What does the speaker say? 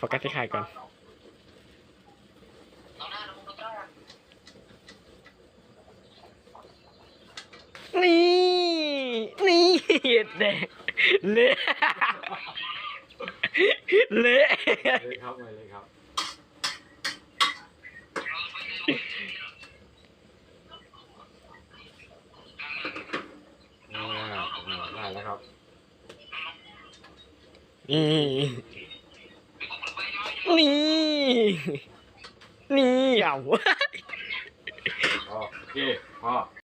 โฟกัสที่ไข่ก่อน นี่ นี่เด็กเละเละเลยครับเลยครับ อ่าได้แล้วครับนี่ นี่ นี่เอา โอเคพอ